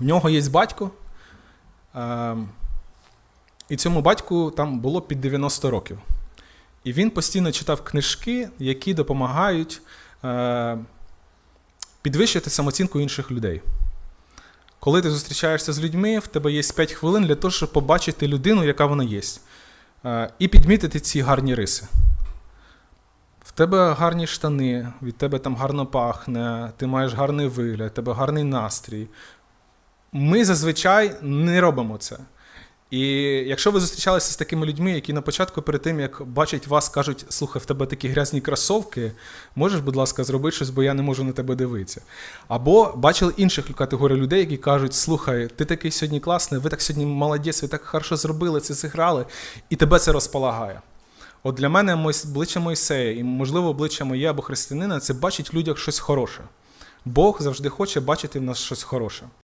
В нього є батько, е, і цьому батьку там було під 90 років. І він постійно читав книжки, які допомагають е, підвищити самооцінку інших людей. Коли ти зустрічаєшся з людьми, в тебе є 5 хвилин для того, щоб побачити людину, яка вона є, е, і підмітити ці гарні риси. В тебе гарні штани, від тебе там гарно пахне, ти маєш гарний вигляд, тебе гарний настрій. Ми зазвичай не робимо це. І якщо ви зустрічалися з такими людьми, які на початку, перед тим як бачать вас, кажуть, слухай, в тебе такі грязні кросовки, можеш, будь ласка, зробити щось, бо я не можу на тебе дивитися. Або бачили інших категорій людей, які кажуть, слухай, ти такий сьогодні класний, ви так сьогодні молодець, ви так хорошо зробили, це зіграли, і тебе це розполагає. От для мене обличчя Мойсея, і, можливо, обличчя моє або християнина це бачить в людях щось хороше. Бог завжди хоче бачити в нас щось хороше.